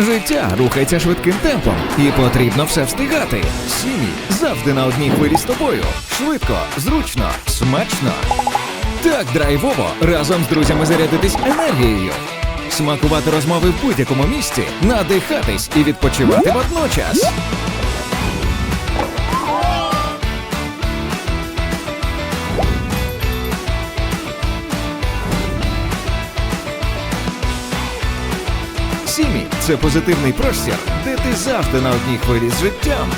Життя рухається швидким темпом, і потрібно все встигати. Сім'ї завжди на одній хвилі з тобою. Швидко, зручно, смачно. Так драйвово разом з друзями зарядитись енергією. Смакувати розмови в будь-якому місці, надихатись і відпочивати водночас. Сімі це позитивний простір, де ти завжди на одній хвилі з життям.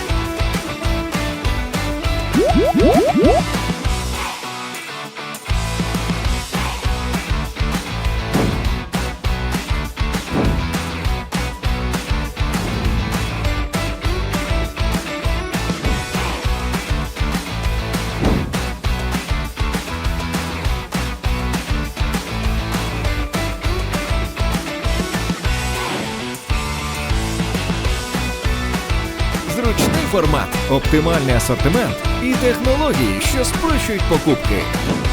Зручний формат, оптимальний асортимент і технології, що спрощують покупки.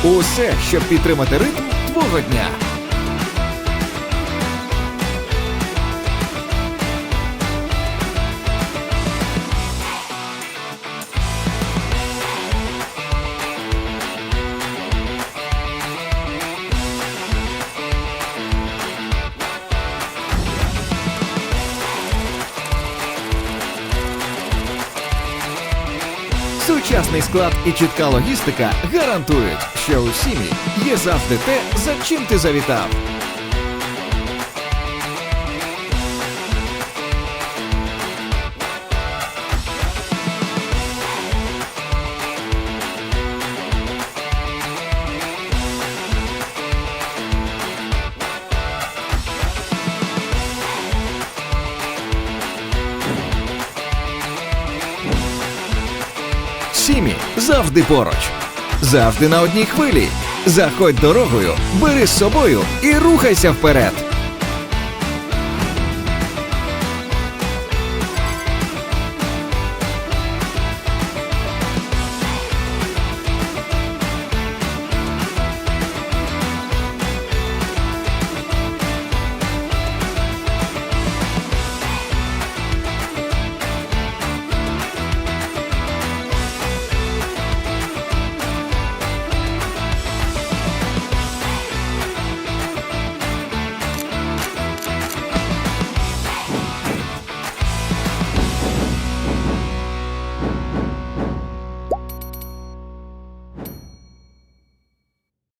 Усе, щоб підтримати ритм твого дня. Сучасний склад і чітка логістика гарантують, що у сім'ї є завжди те, за чим ти завітав. Сімі завжди поруч, завжди на одній хвилі. Заходь дорогою, бери з собою і рухайся вперед.